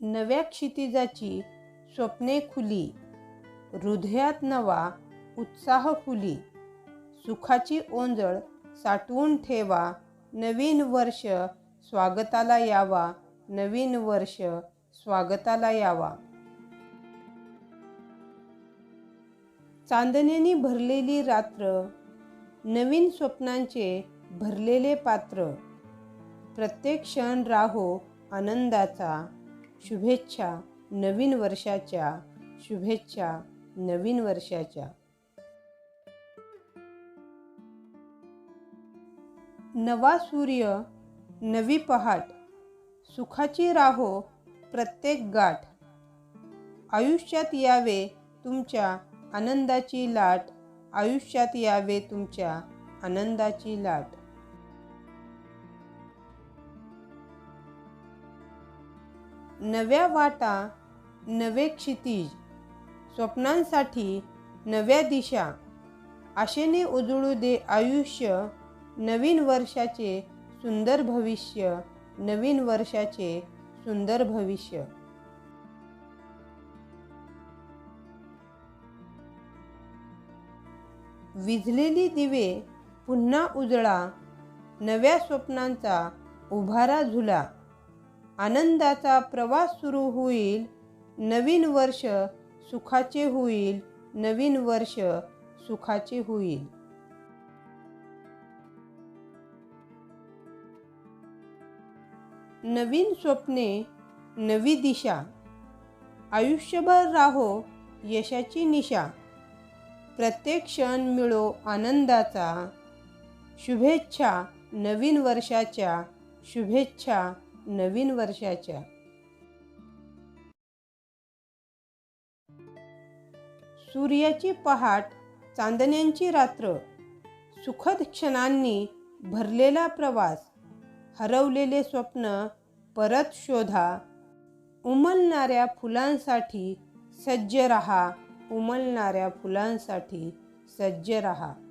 नव्या क्षितिजाची स्वप्ने खुली. हृदयात नवा उत्साह फुली सुखाची ओंजळ साठवून ठेवा. नवीन वर्ष स्वागताला यावा. नवीन वर्ष स्वागताला यावा. चांदण्याने भरलेली रात्र नवीन स्वप्नांचे भरलेले पात्र. प्रत्येक क्षण राहो आनंदाचा. शुभेच्छा नवीन वर्षाच्या शुभेच्छा नवीन वर्षाच्या. नवा सूर्य नवी पहाट. सुखाची राहो प्रत्येक गाठ. आयुष्यात यावे तुमच्या आनंदाची लाट. आयुष्यात यावे तुमच्या आनंदाची लाट. नव्या वाटा नवे क्षितिज स्वप्नांसाठी नव्या दिशा. आशेने उजळू दे आयुष्य नवीन वर्षाचे सुंदर भविष्य नवीन वर्षाचे सुंदर भविष्य. विझलेली दिवे पुन्हा उजळा नव्या स्वप्नांचा उभारा झुला. आनंदाचा प्रवास सुरू होईल. नवीन वर्ष सुखाचे होईल. नवीन वर्ष सुखाचे होईल. नवीन स्वप्ने नवी दिशा. आयुष्यभर राहो यशाची निशा. प्रत्येक क्षण मिळो आनंदाचा. शुभेच्छा नवीन वर्षाच्या. शुभेच्छा नवीन वर्षाच्या. सूर्याची पहाट चांदण्यांची रात्र सुखद क्षणांनी भरलेला प्रवास हरवलेले स्वप्न परत शोधा उमलणाऱ्या फुलांसाठी सज्ज रहा उमलणाऱ्या फुलांसाठी सज्ज रहा.